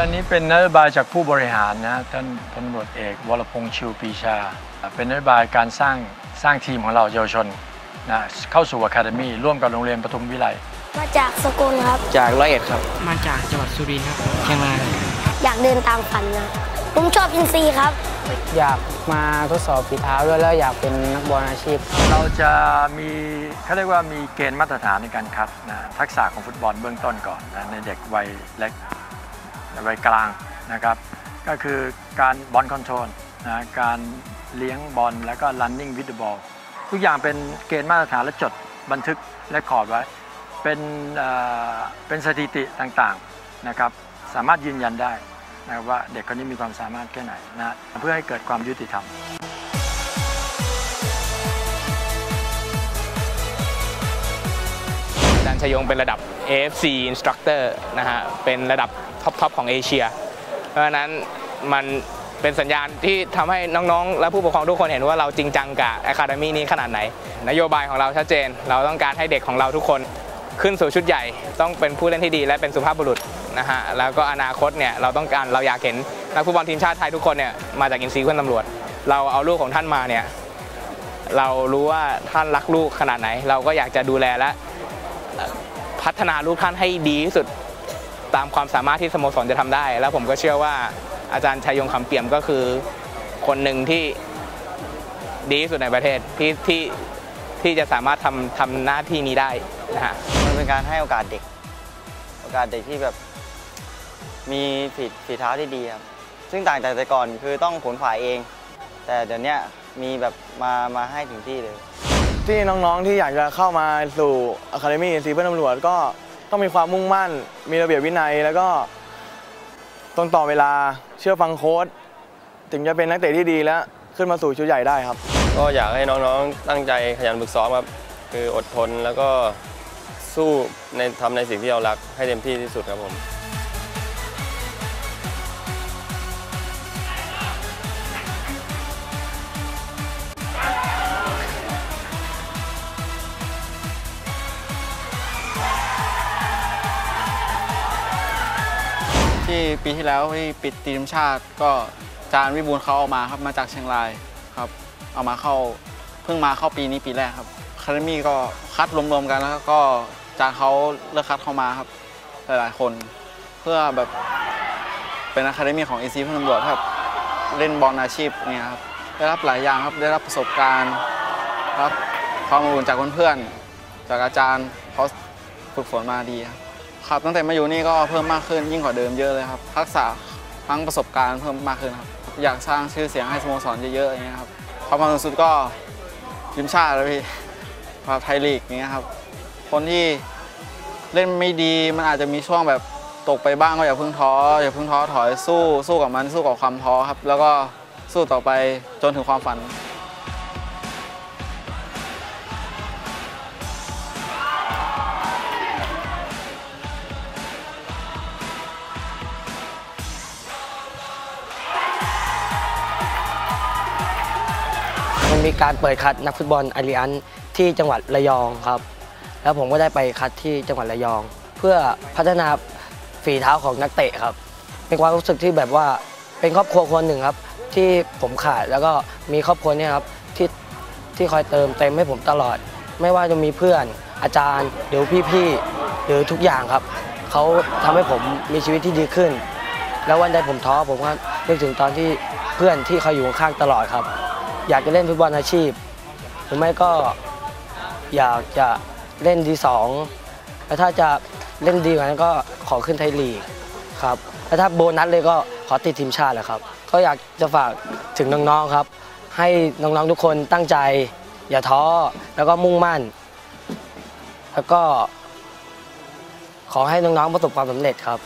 อันนี้เป็นนโยบายจากผู้บริหารนะท่านพลตำรวจเอกวรพงษ์ชิวปรีชา เป็นนโยบายการสร้างสร้างทีมของเราเยาวชนนะเข้าสู่อะคาเดมี่ร่วมกับโรงเรียนปทุมวิไลมาจากสกลครับ จากร้อยเอ็ดครับ มาจากจังหวัดสุรินทร์ครับเชียงรายอยากเดินตามฝันนะผมชอบอินซีย์ครับ อยากมาทดสอบฝีเท้าด้วยแล้วอยากเป็นนักบอลอาชีพ เราจะมีเขาเรียกว่ามีเกณฑ์มาตรฐานในการคัดนะทักษะของฟุตบอลเบื้องต้นก่อนนะในเด็กวัยเล็ก วัยกลางนะครับ ก็คือการบอลคอนโทรลนะการเลี้ยงบอลแล้วก็ running with the ball ทุกอย่างเป็นเกณฑ์มาตรฐานและจดบันทึกและคอร์ดไว้ เป็นเป็นสถิติต่างๆนะครับ สามารถยืนยันได้นะว่าเด็กคนนี้มีความสามารถแค่ไหนนะเพื่อให้เกิดความยุติธรรม ชยงเป็นระดับ AFC Instructor นะฮะ เป็นระดับท็อปทอปของเอเชีย เพราะฉะนั้นมันเป็นสัญญาณที่ทำให้น้องๆ และผู้ปกครองทุกคนเห็นว่าเราจริงจังกับ Academy นี้ขนาดไหน นโยบายของเราชัดเจน เราต้องการให้เด็กของเราทุกคนขึ้นสู่ชุดใหญ่ ต้องเป็นผู้เล่นที่ดี และเป็นสุภาพบุรุษนะฮะแล้วก็อนาคตเนี่ยเราต้องการเราอยากเห็นนักฟุตบอลทีมชาติไทยทุกคนเนี่ยมาจากอินซีเพื่อนตำรวจ เราเอาลูกของท่านมาเนี่ยเรารู้ว่าท่านรักลูกขนาดไหน เราก็อยากจะดูแลและ พัฒนาลูกท่านให้ดีที่สุดตามความสามารถที่สโมสรจะทำได้ แล้วผมก็เชื่อว่าอาจารย์ชัยยงคำเปี่ยมก็คือ คนหนึ่งที่ดีที่สุดในประเทศที่ที่ที่จะสามารถทำทำหน้าที่นี้ได้นะฮะมันเป็นการให้โอกาสเด็ก โอกาสเด็กที่แบบ มีฝีฝีเท้าที่ดีครับซึ่งต่างจากแต่ก่อนคือต้องขนขวายเอง แต่เดี๋ยวนี้มีแบบมามาให้ถึงที่เลย ที่น้องๆที่อยากจะเข้ามาสู่ Academy ซีเพื่อนตำรวจก็ต้องมีความมุ่งมั่น มีระเบียบวินัย แล้วก็ตรงต่อเวลาเชื่อฟังโค้ชถึงจะเป็นนักเตะที่ดีและขึ้นมาสู่ชุดใหญ่ได้ครับ ก็อยากให้น้องๆตั้งใจขยันฝึกซ้อมครับคืออดทนแล้วก็สู้ในทำในสิ่งที่เรารักให้เต็มที่ที่สุดครับผม ที่ปีที่แล้วที่ปิดทีมชาติก็จานวิบูลเขาเอามาครับมาจากเชียงรายครับ เอามาเข้าเพิ่งมาเข้าปีนี้ปีแรกครับคาเดมี่ก็คัดรวมๆกันแล้วก็จานเขาเลือกคัดเข้ามาครับ หลายๆคน เพื่อแบบเป็นอะคาเดมี่ของเพื่อนตำรวจครับเล่นบอลอาชีพเนี่ยครับได้รับหลายอย่างครับได้รับประสบการณ์ครับความอบอุ่นจากเพื่อนๆจากอาจารย์เขาฝึกฝนมาดีครับ ครับตั้งแต่มาอยู่นี่ก็เพิ่มมากขึ้นยิ่งกว่าเดิมเยอะเลยครับทักษะทั้งประสบการณ์เพิ่มมากขึ้นครับอยากสร้างชื่อเสียงให้สโมสรเยอะๆอย่างเงี้ยครับความฝันสุดก็ทีมชาติเลยพี่ครับไทยลีกอย่างเงี้ยครับคนที่เล่นไม่ดีมันอาจจะมีช่วงแบบตกไปบ้างก็อย่าเพิ่งท้ออย่าเพิ่งท้อถอยสู้สู้กับมันสู้กับความท้อครับแล้วก็สู้ต่อไปจนถึงความฝัน มีการเปิดคัดนักฟุตบอลอาริอันที่จังหวัดระยองครับ แล้วผมก็ได้ไปคัดที่จังหวัดระยอง เพื่อพัฒนาฝีเท้าของนักเตะครับ เป็นความรู้สึกที่แบบว่าเป็นครอบครัวคนหนึ่งครับ ที่ผมขาดแล้วก็มีครอบครัวเนี่ยครับที่ที่คอยเติมเต็มให้ผมตลอด ไม่ว่าจะมีเพื่อนอาจารย์หรือพี่ๆหรือทุกอย่างครับเขาทำให้ผมมีชีวิตที่ดีขึ้น แล้ววันใดผมท้อผมก็นึกถึงตอนที่เพื่อนที่เขาอยู่ข้างตลอดครับ อยากจะเล่นฟุตบอลอาชีพ หรือไม่ก็อยากจะเล่นดีสองแล้วถ้าจะเล่นดีกว่านั้นก็ขอขึ้นไทยลีกครับแล้วถ้าโบนัสเลยก็ขอติดทีมชาติแหละครับ ก็อยากจะฝากถึงน้องๆครับ ให้น้องๆทุกคนตั้งใจ อย่าท้อแล้วก็มุ่งมั่น แล้วก็ขอให้น้องๆประสบความสำเร็จครับ